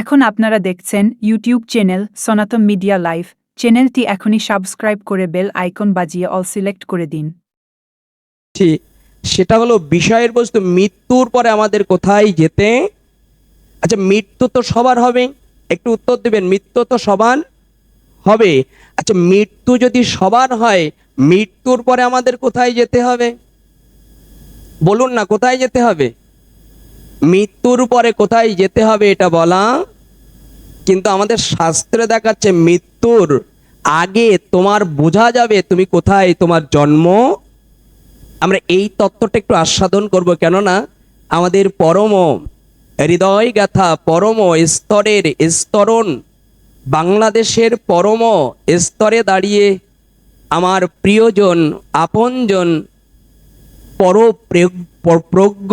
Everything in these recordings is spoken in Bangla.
এখন আপনারা দেখছেন YouTube channel Sanatan media live চ্যানেলটি এখনই সাবস্ক্রাইব করে বেল আইকন বাজিয়ে অল সিলেক্ট করে দিন। সেটা হলো বিষয়ের বস্তু, মৃত্যুর পরে আমাদের কোথায় যেতে? আচ্ছা মৃত্যু তো সবার হবে। একটু উত্তর দেবেন, মৃত্যু তো সবার হবে। আচ্ছা মৃত্যু যদি সবার হয়, মৃত্যুর পরে আমাদের কোথায় যেতে হবে? বলুন না, কোথায় যেতে হবে? মৃত্যুর পরে কোথায় যেতে হবে এটা বলা, কিন্তু আমাদের শাস্ত্রে দেখাচ্ছে মৃত্যুর আগে তোমার বোঝা যাবে তুমি কোথায়, তোমার জন্ম। আমরা এই তত্ত্বটা একটু আস্বাদন করব, কেননা আমাদের পরম হৃদয় গাথা, পরম স্তরের স্তরণ, বাংলাদেশের পরম স্তরে দাঁড়িয়ে আমার প্রিয়জন, আপনজন পর প্রজ্ঞ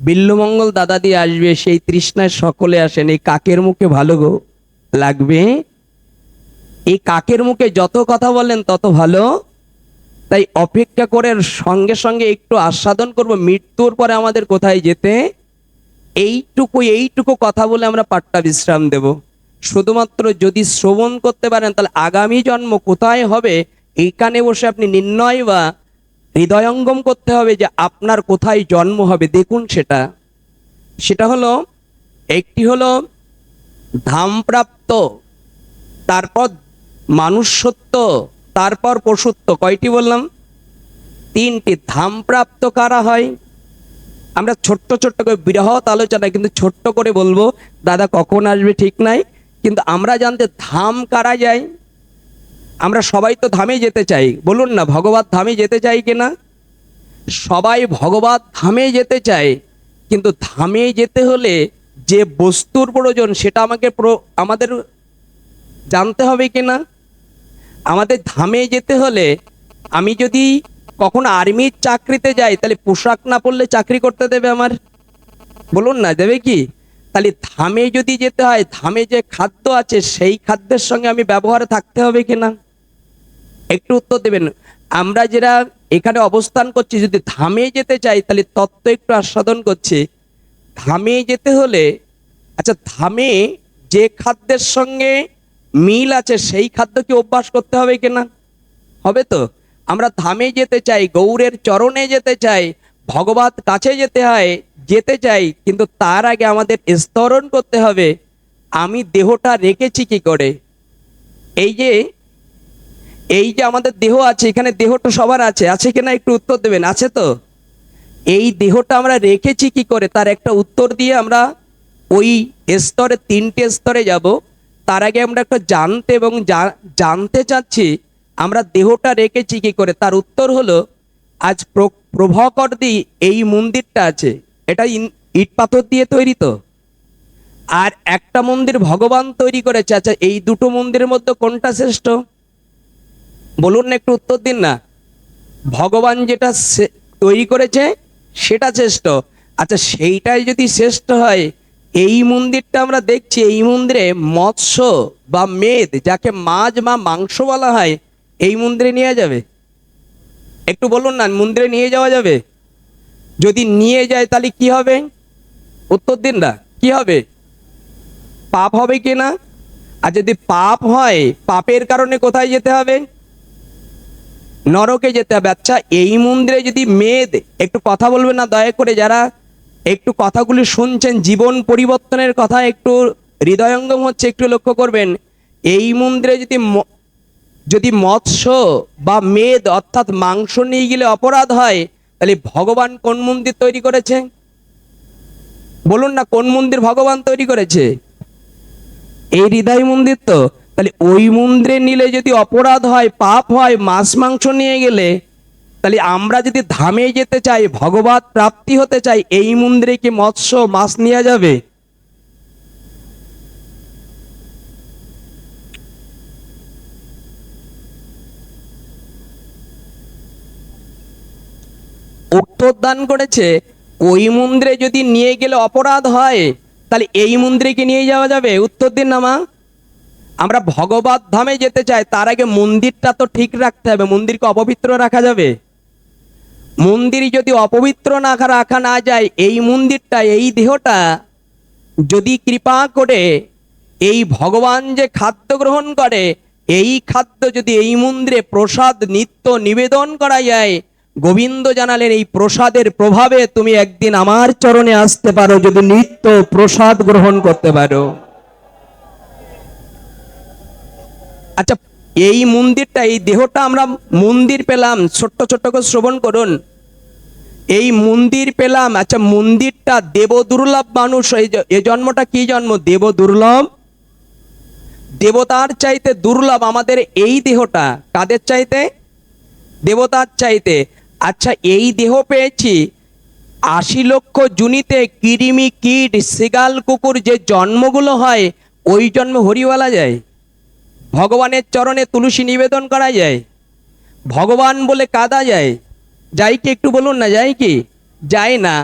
বিল্লমঙ্গল দাদা দিয়ে আসবে, সেই তৃষ্ণায় সকলে আসেন। এই কাকের মুখে ভালো গো, লাগবে? এই কাকের মুখে যত কথা বলেন তত ভালো। তাই অপেক্ষা করে সঙ্গে সঙ্গে একটু আস্বাদন করব, মৃত্যুর পরে আমাদের কোথায় যেতে? এইটুকু এইটুকু কথা বলে আমরা পাট্টা বিশ্রাম দেব। শুধুমাত্র যদি শ্রবণ করতে পারেন, তাহলে আগামী জন্ম কোথায় হবে? এইখানে বসে আপনি নির্ণয় বা হৃদয়ঙ্গম করতে হবে যে আপনার কোথায় জন্ম হবে। দেখুন সেটা। সেটা হলো, একটি হলো ধামপ্রাপ্ত, তারপর মানুষত্ব, তারপর পশুত্ব কয়টি বললাম? তিনটি। ধামপ্রাপ্ত কারা হয়? আমরা ছোট্ট ছোট্ট করে বৃহৎ আলোচনা, কিন্তু ছোট্ট করে বলব, দাদা কখন আসবে ঠিক নাই। কিন্তু আমরা জানতে ধাম কারা যায়? আমরা সবাই তো ধামে যেতে চাই। বলুন না, ভগবত ধামে যেতে চাই কিনা? সবাই ভগবত ধামে যেতে চায়, কিন্তু ধামে যেতে হলে যে বস্তুর প্রয়োজন, সেটা আমাকে আমাদের জানতে হবে কিনা? আমাদের ধামে যেতে হলে আমি যদি কখনো আর্মির চাকরিতে যাই, তাহলে পোশাক না পরলে চাকরি করতে দেবে আমার? বলুন না, দেবে কি? তাহলে ধামে যদি যেতে হয়, ধামে যে খাদ্য আছে, সেই খাদ্যের সঙ্গে আমি ব্যবহারে থাকতে হবে কিনা? একটু উত্তর দেবেন। আমরা যারা এখানে অবস্থান করছি, যদি ধামে যেতে চাই, তাহলে তত্ত্ব একটু আস্বাদন করছি। ধামে যেতে হলে আচ্ছা ধামে যে খাদ্যের সঙ্গে মিল আছে, সেই খাদ্য কি অভ্যাস করতে হবে কিনা হবে তো? আমরা ধামে যেতে চাই গৌরের চরণে যেতে চাই, ভগবত কাছে যেতে হয়, যেতে চাই, কিন্তু তার আগে আমাদের স্তরণ করতে হবে, আমি দেহটা রেখেছি কি করে? এই যে এই যে আমাদের দেহ আছে, এখানে দেহটা সবার আছে। আছে কিনা একটু উত্তর দেবেন? আছে তো? এই দেহটা আমরা রেখেছি কি করে? তার একটা উত্তর দিয়ে আমরা ওই স্তরে, তিনটে স্তরে যাব। তার আগে আমরা একটা জানতে এবং জানতে চাচ্ছি, আমরা দেহটা রেখেছি কি করে? তার উত্তর হলো, আজ প্র- প্রভাকর দি এই মন্দিরটা আছে। এটা ইট পাথর দিয়ে তৈরি তো? আর একটা মন্দির ভগবান তৈরি করেছে। আচ্ছা এই দুটো মন্দিরের মধ্যে কোনটা শ্রেষ্ঠ? বলুন না, একটু উত্তর দিন না। ভগবান যেটা তৈরি করেছে, সেটা শ্রেষ্ঠ। আচ্ছা সেইটাই যদি শ্রেষ্ঠ হয়, এই মন্দিরটা আমরা দেখছি, এই মন্দিরে মৎস্য বা মেদ, যাকে মাছ বা মাংস বলা হয়, এই মন্দিরে নিয়ে যাবে। একটু বলুন না, মন্দিরে নিয়ে যাওয়া যাবে? যদি নিয়ে যায়, তাহলে কি হবে? উত্তর দিন না, কি হবে? পাপ হবে কি না? আর যদি পাপ হয়, পাপের কারণে কোথায় যেতে হবে? নরকে যেতে হবে। আচ্ছা এই মন্দিরে যদি মেদ একটু কথা বলবে না, দয়া করে যারা একটু কথাগুলি শুনছেন, জীবন পরিবর্তনের কথা একটু হৃদয়ঙ্গম হচ্ছে, একটু লক্ষ্য করবেন। এই মন্দিরে যদি যদি মৎস্য বা মেদ, অর্থাৎ মাংস নিয়ে গেলে অপরাধ হয়, তাহলে ভগবান কোন মন্দির তৈরি করেছে? বলুন না, কোন মন্দির ভগবান তৈরি করেছে? এই হৃদয় মন্দির তো। তাহলে ওই মন্দিরে নিলে যদি অপরাধ হয়, পাপ হয়, মাছ মাংস নিয়ে গেলে, তাহলে আমরা যদি ধামে যেতে চাই, ভগবত প্রাপ্তি হতে চাই, এই মন্দিরে কি মৎস্য, মাছ নিয়ে যাবে? উত্তর দান করেছে, ওই মন্দিরে যদি নিয়ে গেলে অপরাধ হয়, তাহলে এই মন্দিরে কি নিয়ে যাওয়া যাবে? উত্তর দিন না মা। আমরা ভগবত ধামে যেতে চাই, তার আগে মন্দিরটা তো ঠিক রাখতে হবে, মন্দিরকে অপবিত্র রাখা যাবে? মন্দির যদি অপবিত্র না রাখা না যায়, এই মন্দিরটা, এই দেহটা যদি কৃপা করে, এই ভগবান যে খাদ্য গ্রহণ করে, এই খাদ্য যদি এই মন্দিরে প্রসাদ, নিত্য নিবেদন করা যায়, গোবিন্দ জানালেন, এই প্রসাদের প্রভাবে তুমি একদিন আমার চরণে আসতে পারো, যদি নিত্য প্রসাদ গ্রহণ করতে পারো। আচ্ছা এই মন্দিরটা, এই দেহটা আমরা মন্দির পেলাম, ছোট্ট ছোট্ট করে শ্রবণ করুন। এই মন্দির পেলাম আচ্ছা মন্দিরটা দেব দুর্লভ মানুষ, এই জন্মটা কি জন্ম? দেব দুর্লভ দেবতার চাইতে দুর্লভ আমাদের এই দেহটা, কাদের চাইতে? দেবতার চাইতে। আচ্ছা এই দেহ পেয়েছি, আশি লক্ষ জুনিতে কিরিমি কীট, সিগাল কুকুর যে জন্মগুলো হয়, ওই জন্ম হরিওয়ালা যায়। ভগবানের চরণে তুলসী নিবেদন করা যায়। ভগবান বলে কাদা যায়। যাই কি একটু বলুন না, যাই কি? যায় না।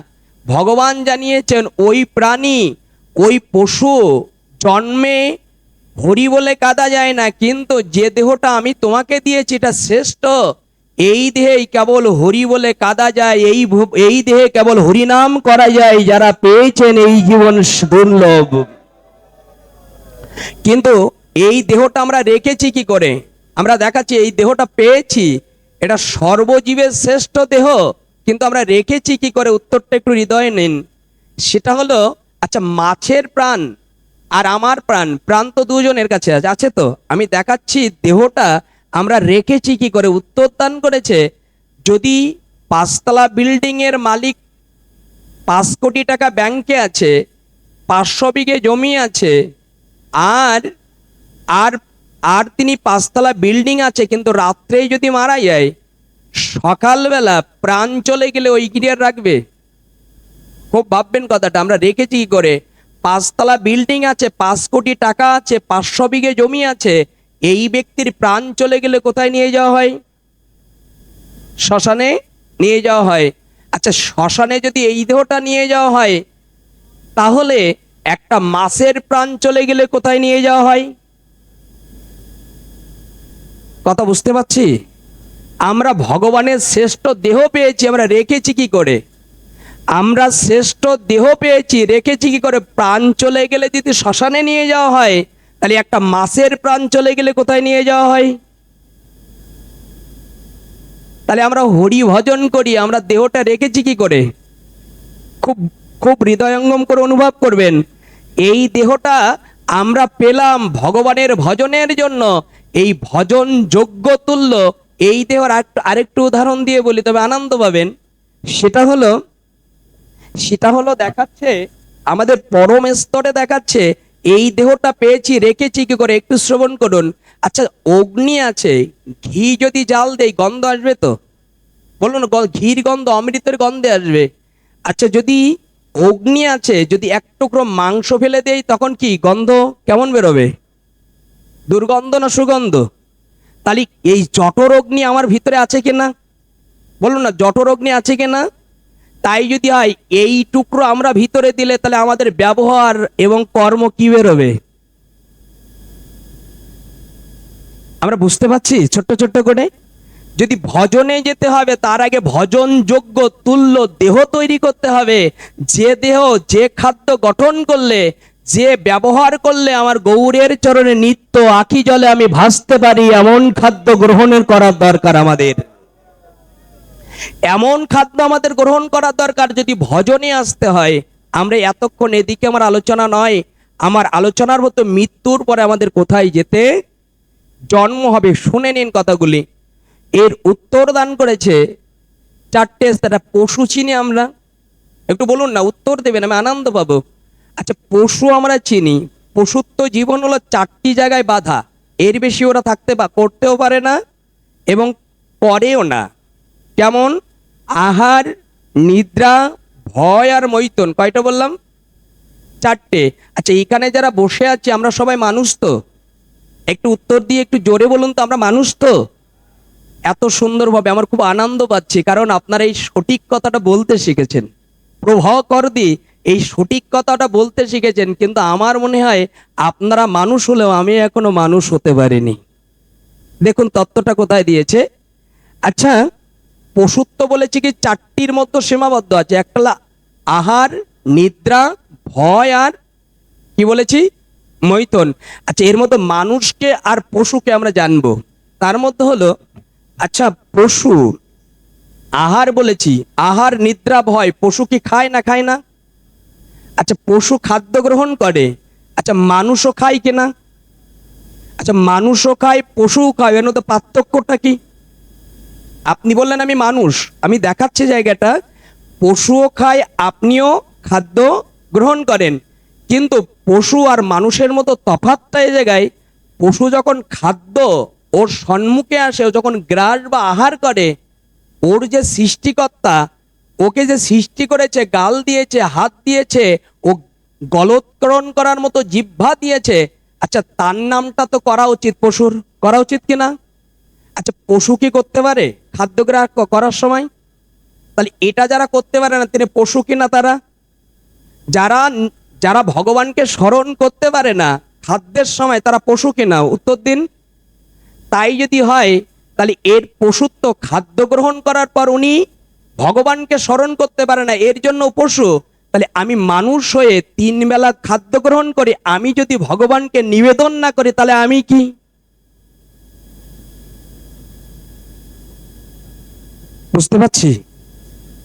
ভগবান জানিয়েছেন, ওই প্রাণী, ওই পশু জন্মে হরি বলে কাদা যায় না, কিন্তু যে দেহটা আমি তোমাকে দিয়েছি, এটা শ্রেষ্ঠ। এই দেহেই কেবল হরি বলে কাদা যায়, এই এই দেহে কেবল হরিনাম করা যায়, যারা পেয়েছেন এই জীবন দুর্লভ। কিন্তু এই দেহটা আমরা রেখেছি কি করে? আমরা দেখাচ্ছি, এই দেহটা পেয়েছি। এটা সর্বজীবের শ্রেষ্ঠ দেহ, কিন্তু আমরা রেখেছি কি করে? উত্তরটা একটু হৃদয়ে নিন। সেটা হলো আচ্ছা মাছের প্রাণ আর আমার প্রাণ প্রাণ তো দুজনের কাছে আছে আছে তো? আমি দেখাচ্ছি, দেহটা আমরা রেখেছি কি করে? উত্তর দান করেছে, যদি পাঁচতলা বিল্ডিং এর মালিক পাঁচ কোটি টাকা ব্যাংকে আছে, পাঁচশো বিঘে জমি আছে, আর আর আর তিনি পাঁচতলা বিল্ডিং আছে, কিন্তু রাত্রেই যদি মারা যায়, সকালবেলা প্রাণ চলে গেলে ওই গিরিয়ার রাখবে। খুব ভাববেন কথাটা, আমরা রেখেছি কি করে? পাঁচতলা বিল্ডিং আছে, পাঁচ কোটি টাকা আছে, পাঁচশো বিঘে জমি আছে, এই ব্যক্তির প্রাণ চলে গেলে কোথায় নিয়ে যাওয়া হয়? শ্মশানে নিয়ে যাওয়া হয়। আচ্ছা শ্মশানে যদি এই দেহটা নিয়ে যাওয়া হয়, তাহলে একটা মাসের প্রাণ চলে গেলে কোথায় নিয়ে যাওয়া হয়? কথা বুঝতে পারছি? আমরা ভগবানের শ্রেষ্ঠ দেহ পেয়েছি, আমরা রেখেছি কি করে? আমরা শ্রেষ্ঠ দেহ পেয়েছি, রেখেছি কি করে? প্রাণ চলে গেলে যদি শ্মশানে নিয়ে যাওয়া হয়, তাহলে একটা মাসের প্রাণ চলে গেলে কোথায় নিয়ে যাওয়া হয়? তাহলে আমরা হরি ভজন করি, আমরা দেহটা রেখেছি কি করে? খুব খুব হৃদয়ঙ্গম করে অনুভব করবেন। এই দেহটা আমরা পেলাম ভগবানের ভজনের জন্য এই ভজন যোগ্য তুল্য এই দেহর আরেকটু উদাহরণ দিয়ে বলি, তবে আনন্দ পাবেন। সেটা হলো সেটা হলো দেখাচ্ছে, আমাদের পরম স্তরে দেখাচ্ছে, এই দেহটা পেয়েছি, রেখেছি কি করে? একটু শ্রবণ করুন। আচ্ছা অগ্নি আছে, ঘি যদি জাল দেই, গন্ধ আসবে তো? বলুন ঘির গন্ধ, অমৃতের গন্ধে আসবে। আচ্ছা যদি অগ্নি আছে, যদি এক টুকরো মাংস ফেলে দেই, তখন কি গন্ধ কেমন বেরোবে? দুর্গন্ধ না সুগন্ধ? তাহলে এই জঠর অগ্নি আমার ভিতরে আছে কিনা বলুন না জঠর অগ্নি আছে কিনা তাই যদি হয়, এই টুকরো আমরা ভিতরে দিলে তাহলে আমাদের ব্যবহার এবং কর্ম কি বেরোবে? আমরা বুঝতে পারছি? ছোট্ট ছোট্ট করে? যদি ভজনে যেতে হবে, তার আগে ভজন যোগ্য তুল্য, দেহ তৈরি করতে হবে। যে দেহ, যে খাদ্য গঠন করলে যে ব্যবহার করলে আমার গৌরের চরণে নিত্য আখি জলে আমি ভাসতে পারি, এমন খাদ্য গ্রহণের করার দরকার আমাদের। এমন খাদ্য আমাদের গ্রহণ করার দরকার যদি ভজনে আসতে হয়। আমরা এতক্ষণ এদিকে আমার আলোচনা নয়, আমার আলোচনার মতো মৃত্যুর পরে আমাদের কোথায় যেতে? জন্ম হবে, শুনে নিন কথাগুলি। এর উত্তর দান করেছে চারটে পশু চিনি আমরা। একটু বলুন না, উত্তর দেবেন, আমি আনন্দ পাবো। আচ্ছা পশু আমরা চিনি। পশুর তো জীবন হলো চারটি জায়গায় বাধা। এর বেশি ওরা থাকতে বা করতেও পারে না এবং করেও না। কেমন? আহার, নিদ্রা, ভয় আর মৈতন। কয়টা বললাম? চারটে। আচ্ছা এখানে যারা বসে আছে, আমরা সবাই মানুষ তো? একটু উত্তর দিয়ে একটু জোরে বলুন তো, আমরা মানুষ তো? এত সুন্দরভাবে আমার খুব আনন্দ পাচ্ছি, কারণ আপনারা এই সঠিক কথাটা বলতে শিখেছেন। প্রভাকর দি এই সঠিক কথাটা বলতে শিখেছেন, কিন্তু আমার মনে হয় আপনারা মানুষ হলেও আমি এখনও মানুষ হতে পারিনি। দেখুন তত্ত্বটা কোথায় দিয়েছে। আচ্ছা পশুত্ব বলেছে কি চারটির মতো সীমাবদ্ধ আছে একটা আহার, নিদ্রা, ভয় আর কি বলেছি? মৈথন। আচ্ছা এর মধ্যে মানুষকে আর পশুকে আমরা জানব। তার মধ্যে হলো আচ্ছা পশু, আহার বলেছি, আহার, নিদ্রা, ভয়, পশু কি খায় না খায় না? আচ্ছা পশু খাদ্য গ্রহণ করে আচ্ছা মানুষও খায় কিনা আচ্ছা মানুষও খায়, পশুও খায়, এর মধ্যে পার্থক্যটা কি? আপনি বললেন আমি মানুষ, আমি দেখাচ্ছি জায়গাটা, পশুও খায়, আপনিও খাদ্য গ্রহণ করেন, কিন্তু পশু আর মানুষের মতো তফাৎটা এই জায়গায়, পশু যখন খাদ্য ওর সম্মুখে আসে, ও যখন গ্রাস বা আহার করে, ওর যে সৃষ্টিকর্তা ওকে যে সৃষ্টি করেছে, গাল দিয়েছে, হাত দিয়েছে, ও গলোৎকরণ করার মতো জিহ্বা দিয়েছে আচ্ছা তার নামটা তো করা উচিত, পশুর করা উচিত কিনা আচ্ছা পশু কি করতে পারে খাদ্য গ্রাহক করার সময়? তাহলে এটা যারা করতে পারে না, তিনি পশু কিনা তারা? যারা যারা ভগবানকে স্মরণ করতে পারে না, খাদ্যের সময় তারা পশু কিনা উত্তর দিন, তাই যদি হয়, তাহলে এর পশুত্ব খাদ্য গ্রহণ করার পর উনি ভগবানকে স্মরণ করতে পারে না, এর জন্য পশু, তাহলে আমি মানুষ হয়ে তিন বেলা খাদ্য গ্রহণ করি, আমি যদি ভগবানকে নিবেদন না করি, তাহলে আমি কি? বুঝতে পারছি?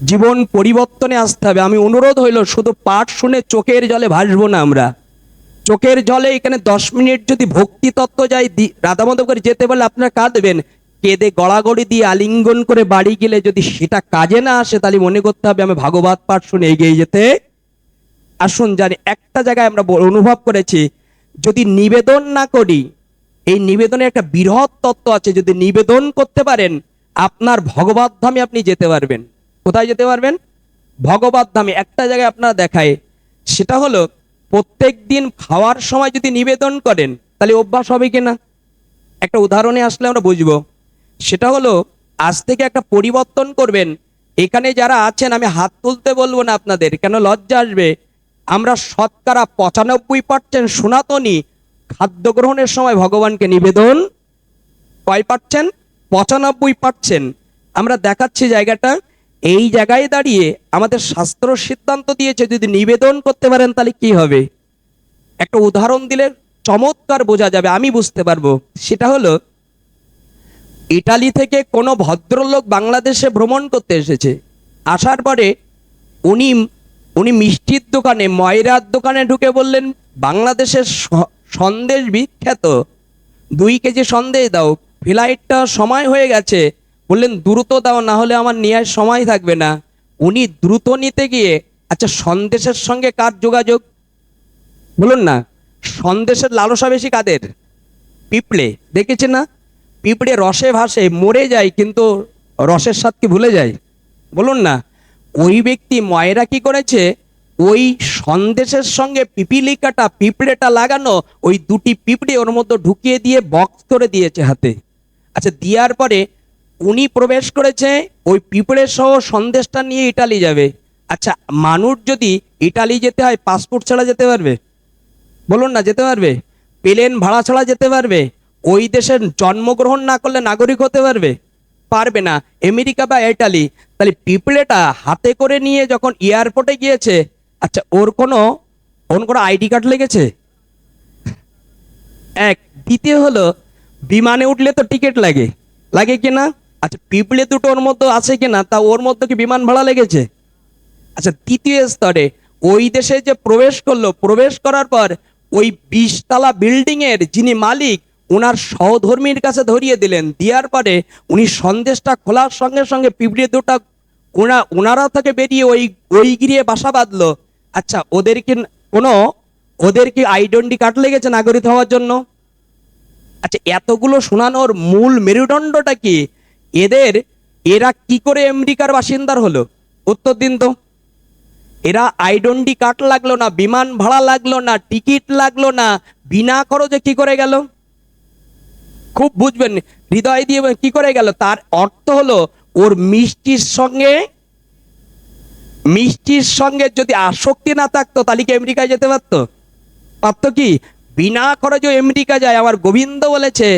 জীবন পরিবর্তনে আসতে হবে। আমি অনুরোধ হইল, শুধু পাঠ শুনে চোখের জলে ভাসবো না আমরা। চোখের জলে এখানে দশ মিনিট যদি ভক্তি তত্ত্ব যাই রাধামাধব করে যেতে পারলে আপনারা কাঁদবেন। কেঁদে গড়াগড়ি দিয়ে আলিঙ্গন করে বাড়ি গেলে যদি সেটা কাজে না আসে, তাহলে মনে করতে হবে আমি ভাগবত পাঠ শুনে এগিয়ে যেতে। আসুন জানি, একটা জায়গায় আমরা অনুভব করেছি, যদি নিবেদন না করি, এই নিবেদনের একটা বৃহৎ তত্ত্ব আছে, যদি নিবেদন করতে পারেন, আপনার ভগবত ধামে আপনি যেতে পারবেন। কোথায় যেতে পারবেন? ভগবত ধামে। একটা জায়গায় আপনারা দেখায়, সেটা হলো, প্রত্যেক দিন খাওয়ার সময় যদি নিবেদন করেন, তাহলে অভ্যাস হবে কিনা একটা উদাহরণে আসলে আমরা বুঝব। সেটা হলো, আজ থেকে একটা পরিবর্তন করবেন। এখানে যারা আছেন, আমি হাত তুলতে বলব না আপনাদের, কেন লজ্জা আসবে? আমরা শতকরা পঁচানব্বই পার্সেন্ট সনাতনী খাদ্য গ্রহণের সময় ভগবানকে নিবেদন। কয় পাচ্ছেন পঁচানব্বই পাচ্ছেন আমরা দেখাচ্ছি জায়গাটা। এই জায়গায় দাঁড়িয়ে আমাদের শাস্ত্র সিদ্ধান্ত দিয়েছে, যদি নিবেদন করতে পারেন তাহলে কি হবে? একটা উদাহরণ দিলে চমৎকার বোঝা যাবে, আমি বুঝতে পারব। সেটা হলো ইটালি থেকে কোনো ভদ্রলোক বাংলাদেশে ভ্রমণ করতে এসেছে। আসার পরে উনি উনি মিষ্টির দোকানে, ময়রার দোকানে ঢুকে বললেন, বাংলাদেশের সন্দেশ বিখ্যাত। দুই কেজি সন্দেশ দাও। ফ্লাইটটা সময় হয়ে গেছে। বললেন, দ্রুত দাও, না হলে আমার নেওয়ার সময় থাকবে না। উনি দ্রুত নিতে গিয়ে আচ্ছা সন্দেশের সঙ্গে কার যোগাযোগ? বলুন না, সন্দেশের লালসা বেশি কাদের? পিঁপড়ে দেখেছে না? পিঁপড়ে রসে ভাসে মরে যায়, কিন্তু রসের স্বাদকে ভুলে যায়? বলুন না, ওই ব্যক্তি ময়রা কি করেছে? ওই সন্দেশের সঙ্গে পিপিলিকাটা, পিঁপড়েটা লাগানো, ওই দুটি পিঁপড়ে ওর মধ্যে ঢুকিয়ে দিয়ে বক্স করে দিয়েছে হাতে। আচ্ছা দেওয়ার পরে উনি প্রবেশ করেছে, ওই পিঁপড়ে সহ সন্দেশটা নিয়ে ইটালি যাবে। আচ্ছা মানুষ যদি ইটালি যেতে হয় পাসপোর্ট ছাড়া যেতে পারবে? বলুন না, যেতে পারবে? প্লেন ভাড়া ছাড়া যেতে পারবে? ওই দেশের জন্মগ্রহণ না করলে নাগরিক হতে পারবে? পারবে না। আমেরিকা বা ইটালি, তাহলে পিঁপড়েটা হাতে করে নিয়ে যখন এয়ারপোর্টে গিয়েছে আচ্ছা ওর কোনো ওর কোনো আইডি কার্ড লেগেছে? এক, দ্বিতীয় হলো, বিমানে উঠলে তো টিকিট লাগে। লাগে কিনা আচ্ছা পিঁপড়ে দুটো ওর মধ্যে আছে কিনা তা ওর মধ্যে কি বিমান ভাড়া লেগেছে? আচ্ছা তৃতীয় স্তরে, ওই দেশে যে প্রবেশ করল, প্রবেশ করার পর ওই বিশতলা বিল্ডিং এর যিনি মালিক ওনার সহধর্মীর কাছে ধরিয়ে দিলেন। দেওয়ার পরে উনি সন্দেশটা খোলার সঙ্গে সঙ্গে পিঁপড়ে দুটা ওনা ওনারা থেকে বেরিয়ে ওই ওই গিরিয়ে বাসা বাঁধলো। আচ্ছা ওদের কি কোনো, ওদের কি আইডেন্টি কার্ড লেগেছে নাগরিক হওয়ার জন্য? আচ্ছা এতগুলো শোনানোর মূল মেরুদণ্ডটা কি? এদের, এরা কি করে আমেরিকার বাসিন্দার হলো? উত্তর দিন তো। এরা আইডেন্টি কার্ড লাগল না, বিমান ভাড়া লাগল না, টিকিট লাগল না, বিনা খরচে কি করে গেল? খুব বুঝবেন হৃদয় দিয়ে কি করে গেল? তার অর্থ হলো, ওর মিষ্টির সঙ্গে মিষ্টির সঙ্গে যদি আসক্তি না থাকতো, তাহলে কি আমেরিকায় যেতে পারতো? পারত কি? বিনা খরচে আমেরিকা যায়। আমার গোবিন্দ বলেছে,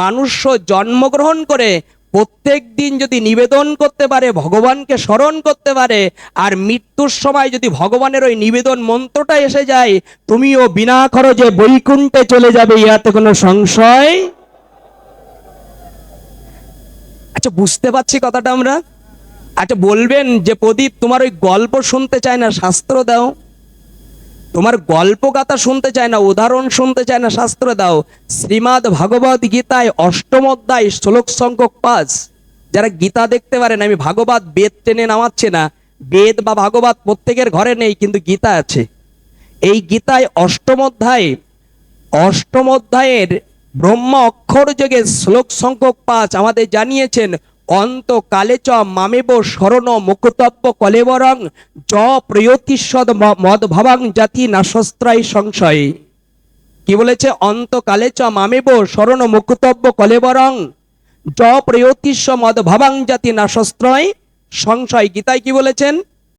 মানুষ জন্মগ্রহণ করে প্রত্যেক দিন যদি নিবেদন করতে পারে, ভগবানকে স্মরণ করতে পারে, আর মৃত্যুর সময় যদি ভগবানের ওই নিবেদন মন্ত্রটা এসে যায়, তুমিও বিনা খরচে বৈকুণ্ঠে চলে যাবে ইয়াতে কোনো সংশয় আচ্ছা বুঝতে পারছি কথাটা আমরা। আচ্ছা বলবেন যে প্রদীপ, তোমার ওই গল্প শুনতে চায় না, শাস্ত্র দাও। তোমার গল্প কথা শুনতে চায় না, উদাহরণ শুনতে চায় না, শাস্ত্র দাও। শ্রীমদ্ ভাগবত গীতায় অষ্টম অধ্যায় শ্লোক সংখ্যক পাঁচ। যারা গীতা দেখতে পারেন আমি ভাগবত বেদ টেনে নামাচ্ছে না। বেদ বা ভাগবত প্রত্যেকের ঘরে নেই, কিন্তু গীতা আছে। এই গীতায় অষ্টম অধ্যায়, অষ্টম অধ্যায়ের ব্রহ্মা অক্ষর যোগে শ্লোক সংখ্যক পাঁচ আমাদের জানিয়েছেন অন্ত কালে চ মামেব স্মরণ মুকুতব্য কলেবরং জ প্রিয়তিস্বদ মদ ভাবাং জাতি নাশস্ত্রায় সংশয়ে। কি বলেছে? অন্ত কালে চ মামেব স্মরণ মুকুতব্য কলেবরং জ প্রিয়তিস্ব মদ ভাবাং জাতি নাশস্ত্রয় সংশয়। গীতায় কি বলেছেন?